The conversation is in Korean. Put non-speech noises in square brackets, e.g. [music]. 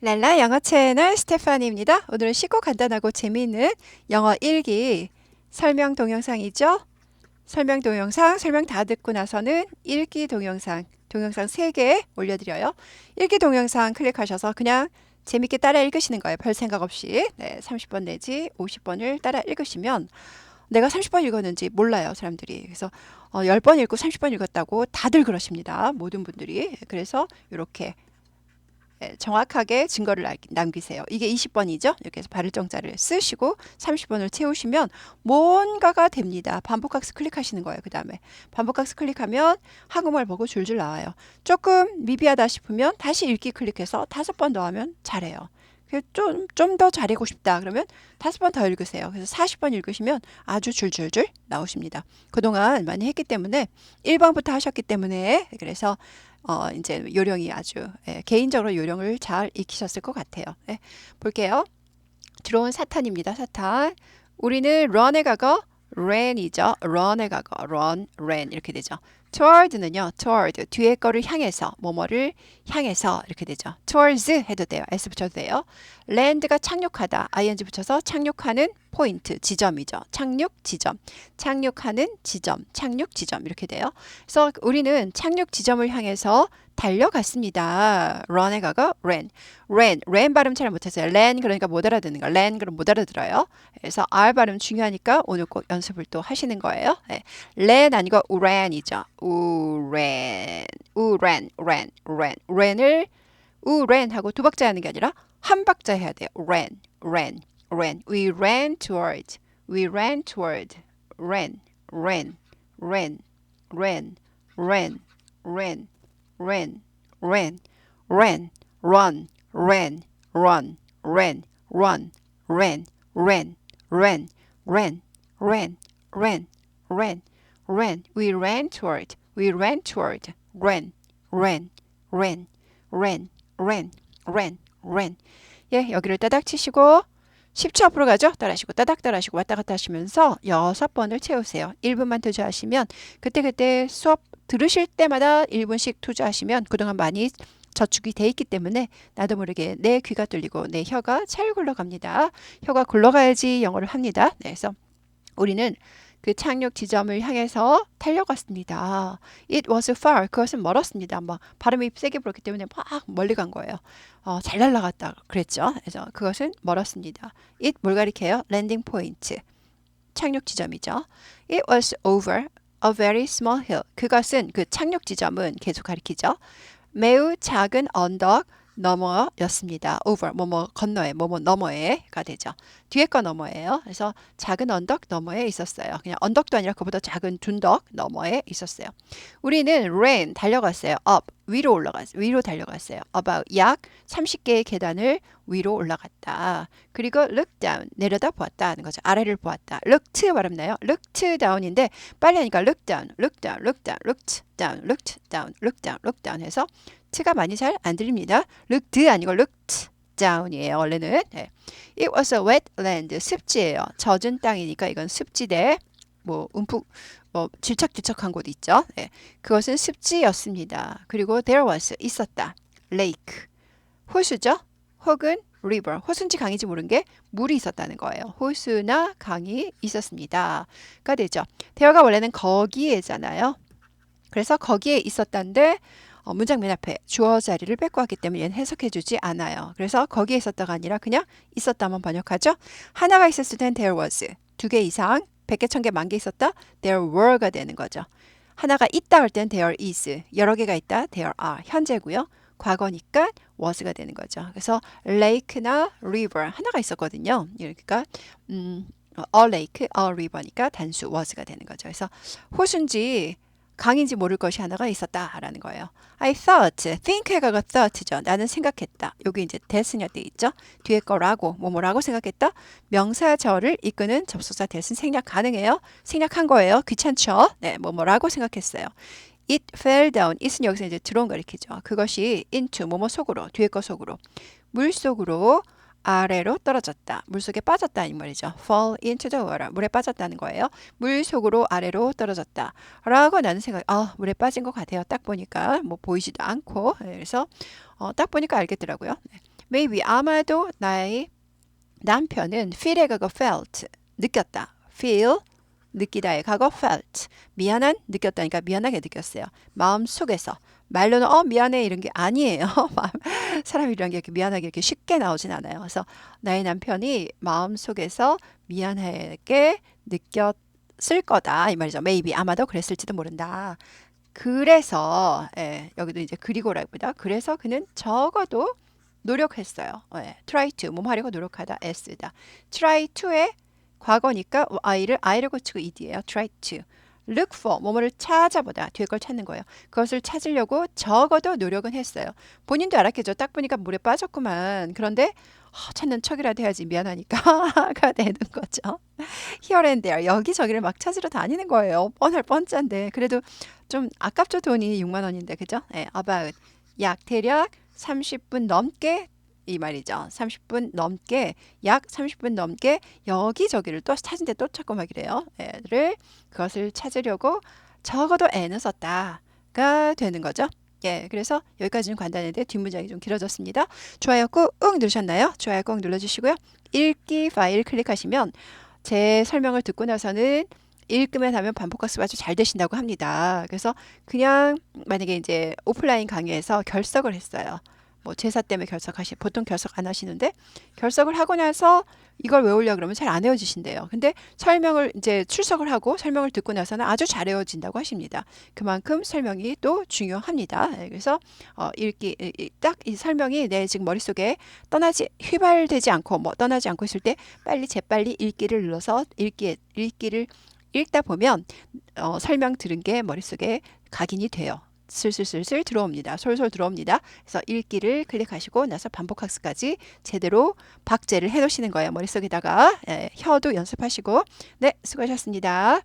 랄라 영어 채널 스테파니입니다. 오늘은 쉽고 간단하고 재미있는 영어 일기 설명 동영상이죠. 설명 동영상 설명 다 듣고 나서는 읽기 동영상 동영상 3개 올려드려요. 읽기 동영상 클릭하셔서 그냥 재밌게 따라 읽으시는 거예요. 별 생각 없이. 네, 30번 내지 50번을 따라 읽으시면 내가 30번 읽었는지 몰라요, 사람들이. 그래서 어, 10번 읽고 30번 읽었다고 다들 그러십니다. 모든 분들이. 그래서 이렇게 예, 정확하게 증거를 남기세요. 이게 20번이죠. 이렇게 해서 발을 정자를 쓰시고 30번을 채우시면 뭔가가 됩니다. 반복학습 클릭하시는 거예요. 그 다음에 반복학습 클릭하면 한국말 보고 줄줄 나와요. 조금 미비하다 싶으면 다시 읽기 클릭해서 다섯 번 더 하면 잘해요. 좀, 좀 더 잘하고 싶다. 그러면 다섯 번 더 읽으세요. 그래서 40번 읽으시면 아주 줄줄줄 나오십니다. 그동안 많이 했기 때문에 1번부터 하셨기 때문에 그래서 어, 이제 요령이 아주 예, 개인적으로 요령을 잘 익히셨을 것 같아요. 예, 볼게요. 들어온 사탄입니다. 사탄. 우리는 run의 과거 ran이죠. run의 과거 run, 이렇게 되죠. Toward는요. toward 뒤에 거를 향해서 뭐뭐를 향해서 이렇게 되죠. towards 해도 돼요. s 붙여도 돼요. land가 착륙하다 ing 붙여서 착륙하는 포인트 지점이죠. 착륙 지점. 착륙하는 지점. 착륙 지점 이렇게 돼요. 그래서 우리는 착륙 지점을 향해서 달려갔습니다. run의 과거 ran. ran. ran 발음 잘 못해서요. ran 그러니까 못 알아듣는 거. ran 그럼 못 알아들어요. 그래서 r 발음 중요하니까 오늘 꼭 연습을 또 하시는 거예요. 네. ran 아니고 ran이죠. 우렌. 우렌. ran. ran. ran을 우렌 하고 두 박자 하는 게 아니라 한 박자 해야 돼요. ran. ran. ran. We ran toward. We ran toward. ran. ran. ran. ran. ran. ran. ran, ran, ran, run, ran, run, ran, run, ran, ran, ran, ran, ran, ran, ran, ran. We ran toward, we ran toward, ran, ran, ran, ran, ran, ran, ran. 예, 여기를 따닥 치시고 10초 앞으로 가죠. 따라하시고 따닥 따라하시고 왔다 갔다 하시면서 여섯 번을 채우세요. 1분만 투자하시면 그때그때 수업 들으실 때마다 1분씩 투자하시면 그동안 많이 저축이 돼 있기 때문에 나도 모르게 내 귀가 뚫리고 내 혀가 잘 굴러갑니다. 혀가 굴러가야지 영어를 합니다. 네, 그래서 우리는 그 착륙 지점을 향해서 달려갔습니다. It was far. 그것은 멀었습니다. 막 발음이 세게 불었기 때문에 막 멀리 간 거예요. 어, 잘 날아갔다 그랬죠. 그래서 그것은 멀었습니다. It 뭘 가리켜요? 랜딩 포인트. 착륙 지점이죠. It was over a very small hill. 그것은 그 착륙 지점은 계속 가리키죠. 매우 작은 언덕 너머였습니다. over 뭐뭐 건너에 뭐뭐 너머에가 되죠. 뒤에 거 너머예요. 그래서 작은 언덕 너머에 있었어요. 그냥 언덕도 아니라 그보다 작은 둔덕 너머에 있었어요. 우리는 ran 달려갔어요. up 위로 올라갔어요. 위로 달려갔어요. about 약 30개의 계단을 위로 올라갔다. 그리고 look down 내려다 보았다 하는 거죠. 아래를 보았다. looked 발음나요? looked down인데 빨리 하니까 look down, look down, look down, looked down, looked down, look down, look down 해서 t가 많이 잘 안 들립니다. looked 아니고 looked down이에요. 원래는 네. It was a wetland 습지예요. 젖은 땅이니까 이건 습지대 뭐 움푹 뭐 질척질척한 곳 있죠. 네. 그것은 습지였습니다. 그리고 there was 있었다. lake 호수죠. 혹은 river 호수인지 강인지 모르는 게 물이 있었다는 거예요. 호수나 강이 있었습니다.가 되죠. 대어가 원래는 거기에잖아요. 그래서 거기에 있었다는데 어, 문장 맨 앞에 주어 자리를 뺏고 왔기 때문에 얘는 해석해주지 않아요. 그래서 거기에 있었다가 아니라 그냥 있었다만 번역하죠. 하나가 있었을 땐 there was, 두 개 이상, 백 개, 천 개, 만 개 있었다, there were가 되는 거죠. 하나가 있다 할 땐 there is, 여러 개가 있다, there are, 현재고요. 과거니까 was가 되는 거죠. 그래서 lake나 river 하나가 있었거든요. 그러니까 음, a lake, a river니까 단수 was가 되는 거죠. 그래서 호수인지 강인지 모를 것이 하나가 있었다라는 거예요. I thought, think 해가가 thought죠. 나는 생각했다. 여기 이제 대승이 돼 있죠. 뒤에 거라고, 뭐뭐라고 생각했다. 명사절을 이끄는 접속사 대승 생략 가능해요. 생략한 거예요. 귀찮죠? 네, 뭐뭐라고 생각했어요. It fell down. it은 여기서 이제 들어온 거 이렇게죠. 그것이 into 뭐뭐 속으로, 뒤에 거 속으로, 물 속으로 아래로 떨어졌다. 물속에 빠졌다 이 말이죠. fall into the water. 물에 빠졌다는 거예요. 물 속으로 아래로 떨어졌다. 라고 나는 생각, 아, 물에 빠진 것 같아요. 딱 보니까 뭐 보이지도 않고. 네, 그래서 어, 딱 보니까 알겠더라고요. 네. maybe 아마도 나의 남편은 feel의 felt 느꼈다. feel 느끼다의 과거 felt 미안한 느꼈다니까 미안하게 느꼈어요. 마음 속에서 말로는 어 미안해 이런 게 아니에요. [laughs] 사람이란 게 이렇게 미안하게 이렇게 쉽게 나오진 않아요. 그래서 나의 남편이 마음 속에서 미안하게 느꼈을 거다 이 말이죠. maybe 아마도 그랬을지도 모른다. 그래서 예, 여기도 이제 그리고라기보다 그래서 그는 적어도 노력했어요. 예, try to 몸 하려고 노력하다 s다. try to의 과거니까 i를 i를 고치고 ed예요. try to look for 뭐뭐를 찾아보다 뒤에 걸 찾는 거예요. 그것을 찾으려고 적어도 노력은 했어요. 본인도 알았겠죠. 딱 보니까 물에 빠졌구만. 그런데 어, 찾는 척이라도 해야지 미안하니까가 [laughs] 되는 거죠. Here and there 여기저기를 막 찾으러 다니는 거예요. 뻔할 뻔짠데 그래도 좀 아깝죠 돈이 6만 원인데 그죠? 네, about 약 대략 30분 넘게 이 말이죠. 30분 넘게 약 30분 넘게 여기저기를 또 찾은데 또 찾고 막 이래요. 를 그것을 찾으려고 적어도 애는 썼다가 되는 거죠. 예, 그래서 여기까지는 간단한데 뒷문장이 좀 길어졌습니다. 좋아요 꾹 누르셨나요? 좋아요 꾹 눌러주시고요. 읽기 파일 클릭하시면 제 설명을 듣고 나서는 읽으면 하면 반복학습 아주 잘 되신다고 합니다. 그래서 그냥 만약에 이제 오프라인 강의에서 결석을 했어요. 뭐 제사 때문에 결석하시 보통 결석 안 하시는데 결석을 하고 나서 이걸 외우려 그러면 잘 안 외워지신대요. 근데 설명을 이제 출석을 하고 설명을 듣고 나서는 아주 잘 외워진다고 하십니다. 그만큼 설명이 또 중요합니다. 예, 그래서 어, 읽기 딱 이 설명이 내 지금 머릿속에 떠나지 휘발되지 않고 뭐 떠나지 않고 있을 때 빨리 재빨리 읽기를 눌러서 읽기 읽기를 읽다 보면 어, 설명 들은 게 머릿속에 각인이 돼요. 슬슬슬슬 들어옵니다. 솔솔 들어옵니다. 그래서 읽기를 클릭하시고 나서 반복학습까지 제대로 박제를 해 놓으시는 거예요. 머릿속에다가 예, 혀도 연습하시고 네 수고하셨습니다.